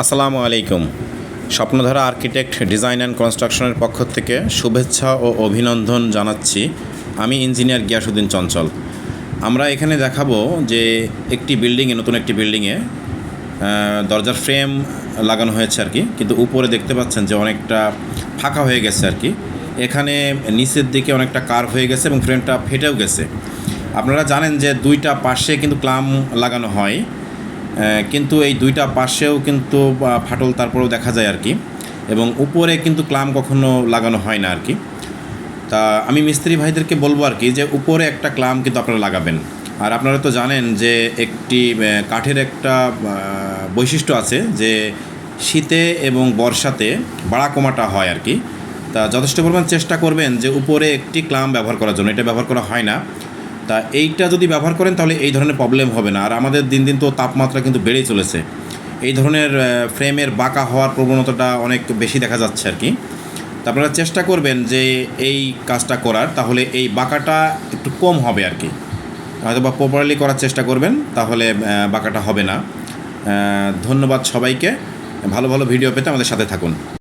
আসসালামু আলাইকুম। Swapnadhara architect, design and কনস্ট্রাকশনের পক্ষ থেকে শুভেচ্ছা ও অভিনন্দন জানাচ্ছি। আমি ইঞ্জিনিয়ার গিয়াসুদ্দিন চঞ্চল। আমরা এখানে দেখাবো যে একটি বিল্ডিংয়ে, নতুন একটি বিল্ডিংয়ে দরজার ফ্রেম লাগানো হয়েছে আর কি। কিন্তু উপরে দেখতে পাচ্ছেন যে অনেকটা ফাঁকা হয়ে গেছে আর কি। এখানে নিচের দিকে অনেকটা কার হয়ে গেছে এবং ফ্রেমটা ফেটেও গেছে। আপনারা জানেন যে দুইটা পাশে কিন্তু ক্লাম লাগানো হয়। কিন্তু এই দুইটা পাশেও কিন্তু ফাটল তারপরেও দেখা যায় আর কি। এবং উপরে কিন্তু ক্লাম কখনো লাগানো হয় না আর কি। তা আমি মিস্ত্রি ভাইদেরকে বলব আর কি যে, উপরে একটা ক্লাম কিন্তু আপনারা লাগাবেন। আর আপনারা তো জানেন যে, একটি কাঠের একটা বৈশিষ্ট্য আছে যে, শীতে এবং বর্ষাতে বাড়া কমাটা হয় আর কি। তা যথেষ্ট পরিমাণ চেষ্টা করবেন যে, উপরে একটি ক্লাম ব্যবহার করার জন্য। এটা ব্যবহার করা হয় না। তা এইটা যদি ব্যবহার করেন, তাহলে এই ধরনের প্রবলেম হবে না। আর আমাদের দিন দিন তো তাপমাত্রা কিন্তু বেড়েই চলেছে। এই ধরনের ফ্রেমের বাঁকা হওয়ার প্রবণতাটা অনেক বেশি দেখা যাচ্ছে আর কি। তা আপনারা চেষ্টা করবেন যে এই কাজটা করার, তাহলে এই বাঁকাটা একটু কম হবে আর কি। হয়তো বা প্রপারলি করার চেষ্টা করবেন, তাহলে বাঁকাটা হবে না। ধন্যবাদ সবাইকে। ভালো ভালো ভিডিও পেতে আমাদের সাথে থাকুন।